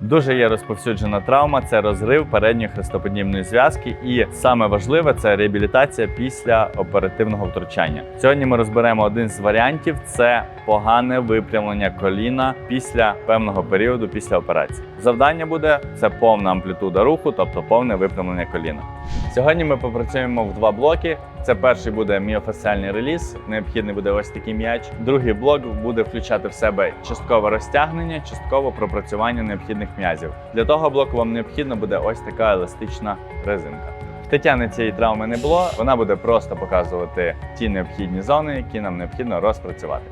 Дуже є розповсюджена травма це розрив передньої хрестоподібної зв'язки, і саме важливе це реабілітація після оперативного втручання. Сьогодні ми розберемо один з варіантів: це погане випрямлення коліна після певного періоду після операції. Завдання буде це повна амплітуда руху, тобто повне випрямлення коліна. Сьогодні ми попрацюємо в два блоки. Це перший буде міофасціальний реліз. Необхідний буде ось такий м'яч. Другий блок буде включати в себе часткове розтягнення, частково пропрацювання необхідних м'язів. Для того блоку вам необхідна буде ось така еластична резинка. Тетяни цієї травми не було. Вона буде просто показувати ті необхідні зони, які нам необхідно розпрацювати.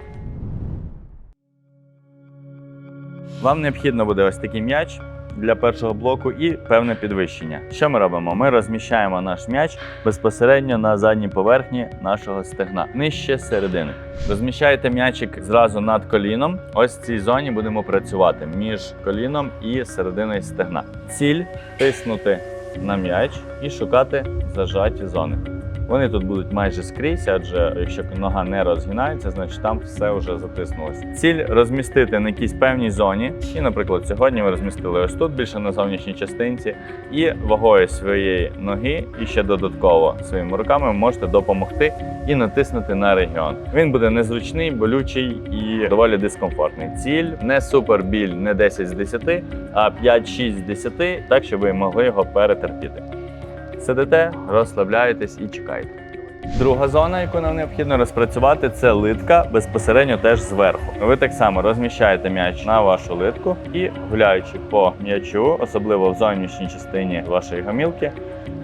Вам необхідно буде ось такий м'яч для першого блоку і певне підвищення. Що ми робимо? Ми розміщаємо наш м'яч безпосередньо на задній поверхні нашого стегна, нижче середини. Розміщаєте м'ячик зразу над коліном. Ось в цій зоні будемо працювати між коліном і серединою стегна. Ціль тиснути на м'яч і шукати зажаті зони. Вони тут будуть майже скрізь, адже якщо нога не розгинається, значить там все вже затиснулося. Ціль розмістити на якійсь певній зоні. І, наприклад, сьогодні ми розмістили ось тут більше на зовнішній частинці, і вагою своєї ноги, і ще додатково своїми руками можете допомогти і натиснути на регіон. Він буде незручний, болючий і доволі дискомфортний. Ціль не супер біль, не 10 з 10, а 5-6 з 10, так щоб ви могли його перетерпіти. Сидите, розслабляєтесь і чекаєте. Друга зона, яку нам необхідно розпрацювати, це литка безпосередньо теж зверху. Ви так само розміщаєте м'яч на вашу литку і, гуляючи по м'ячу, особливо в зовнішній частині вашої гамілки,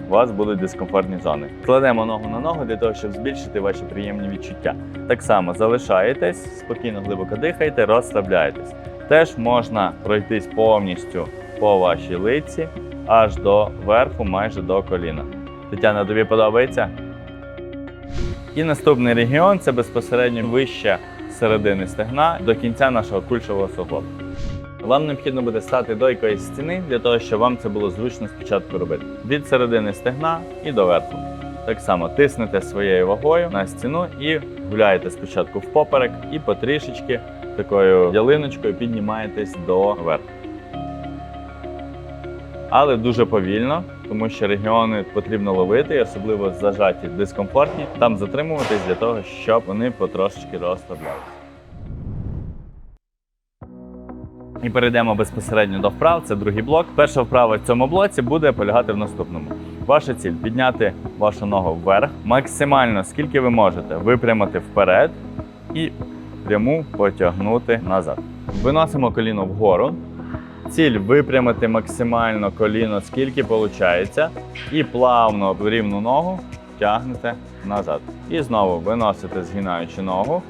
у вас будуть дискомфортні зони. Кладемо ногу на ногу для того, щоб збільшити ваші приємні відчуття. Так само залишаєтесь, спокійно глибоко дихаєте, розслабляєтесь. Теж можна пройтись повністю по вашій лиці аж до верху, майже до коліна. Тетяна, тобі подобається? І наступний регіон це безпосередньо вище середини стегна до кінця нашого кульшового суглобу. Вам необхідно буде стати до якоїсь стіни для того, щоб вам це було зручно спочатку робити. Від середини стегна і до верху. Так само тиснете своєю вагою на стіну і гуляєте спочатку в поперек і потрішечки такою ялиночкою піднімаєтесь до верху. Але дуже повільно, тому що регіони потрібно ловити, особливо зажаті дискомфортні, там затримуватись для того, щоб вони потрошечки розслаблялися. І перейдемо безпосередньо до вправ. Це другий блок. Перша вправа в цьому блоці буде полягати в наступному. Ваша ціль підняти вашу ногу вверх, максимально скільки ви можете випрямити вперед і пряму потягнути назад. Виносимо коліно вгору. Ціль випрямити максимально коліно, скільки виходить, і плавно в рівну ногу тягнете назад. І знову виносите, згинаючи ногу,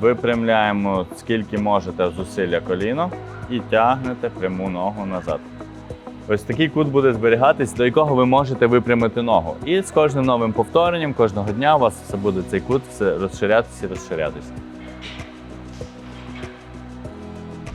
випрямляємо скільки можете зусилля коліно і тягнете пряму ногу назад. Ось такий кут буде зберігатись, до якого ви можете випрямити ногу. І з кожним новим повторенням, кожного дня у вас все буде цей кут все розширятися і розширятися.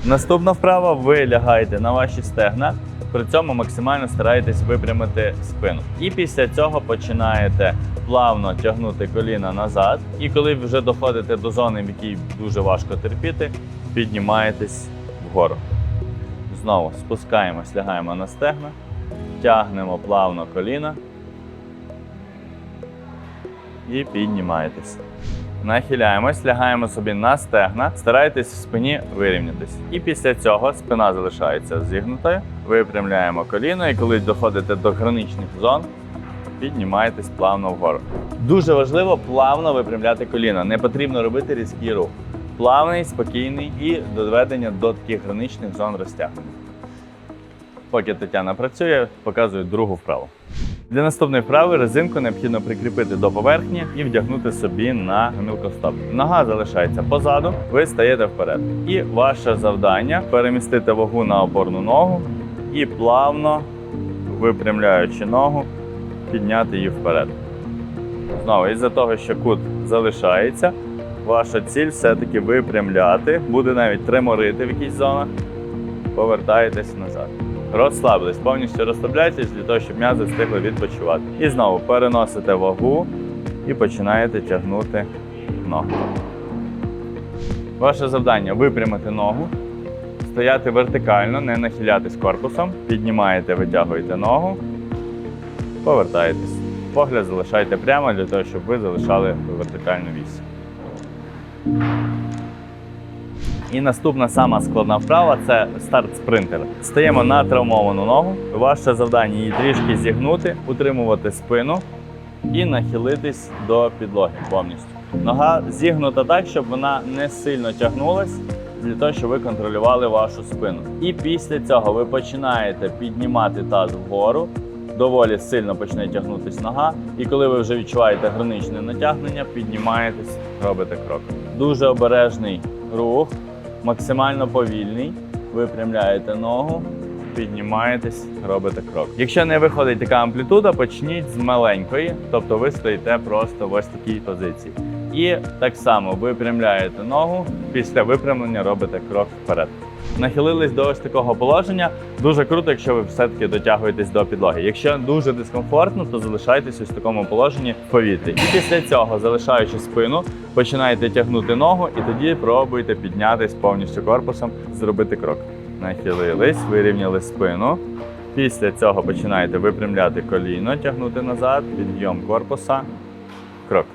Наступна вправа ви лягаєте на ваші стегна, при цьому максимально стараєтесь випрямити спину. І після цього починаєте плавно тягнути коліна назад. І коли вже доходите до зони, в якій дуже важко терпіти, піднімаєтесь вгору. Знову спускаємось, лягаємо на стегна, тягнемо плавно коліна і піднімаєтесь. Нахиляємось, лягаємо собі на стегна, старайтесь в спині вирівнятись. І після цього спина залишається зігнутою. Випрямляємо коліно, і коли доходите до граничних зон, піднімаєтесь плавно вгору. Дуже важливо плавно випрямляти коліно. Не потрібно робити різкий рух. Плавний, спокійний і доведення до таких граничних зон розтягнення. Поки Тетяна працює, показую другу вправу. Для наступної вправи резинку необхідно прикріпити до поверхні і вдягнути собі на гомілкостоп. Нога залишається позаду, ви стаєте вперед. І ваше завдання перемістити вагу на опорну ногу і плавно, випрямляючи ногу, підняти її вперед. Знову, із-за того, що кут залишається, ваша ціль все-таки випрямляти, буде навіть треморити в якійсь зонах, повертаєтесь назад. Розслабились, повністю розслабляйтесь для того, щоб м'язи встигли відпочивати. І знову переносите вагу і починаєте тягнути ногу. Ваше завдання випрямити ногу, стояти вертикально, не нахилятись корпусом. Піднімаєте, витягуєте ногу, повертаєтесь. Погляд залишайте прямо для того, щоб ви залишали вертикальну вісь. І наступна сама складна вправа це старт спринтера. Стаємо на травмовану ногу. Ваше завдання її трішки зігнути, утримувати спину і нахилитись до підлоги повністю. Нога зігнута так, щоб вона не сильно тягнулась, для того, щоб ви контролювали вашу спину. І після цього ви починаєте піднімати таз вгору. Доволі сильно почне тягнутись нога, і коли ви вже відчуваєте граничне натягнення, піднімаєтесь, робите крок. Дуже обережний рух, максимально повільний. Випрямляєте ногу, піднімаєтесь, робите крок. Якщо не виходить така амплітуда, почніть з маленької, тобто ви стоїте просто в ось такій позиції. І так само випрямляєте ногу, після випрямлення робите крок вперед. Нахилились до ось такого положення. Дуже круто, якщо ви все-таки дотягуєтесь до підлоги. Якщо дуже дискомфортно, то залишайтесь ось в такому положенні в повітрі. І після цього, залишаючи спину, починаєте тягнути ногу і тоді пробуйте піднятись повністю корпусом, зробити крок. Нахилились, вирівняли спину. Після цього починаєте випрямляти коліно, тягнути назад, підйом корпуса, крок.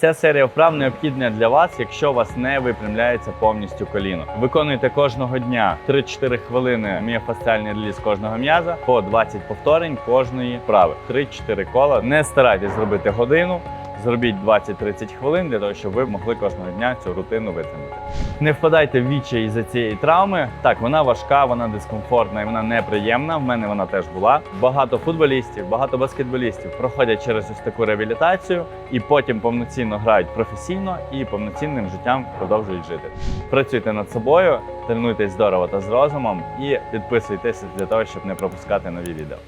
Ця серія вправ необхідна для вас, якщо у вас не випрямляється повністю коліно. Виконуйте кожного дня 3-4 хвилини міофасціальний реліз кожного м'яза по 20 повторень кожної вправи. 3-4 кола. Не старайтесь зробити годину. Зробіть 20-30 хвилин для того, щоб ви могли кожного дня цю рутину витримати. Не впадайте в вічі із-за цієї травми. Так, вона важка, вона дискомфортна і вона неприємна. В мене вона теж була. Багато футболістів, багато баскетболістів проходять через ось таку реабілітацію і потім повноцінно грають професійно і повноцінним життям продовжують жити. Працюйте над собою, тренуйтесь здорово та з розумом і підписуйтесь для того, щоб не пропускати нові відео.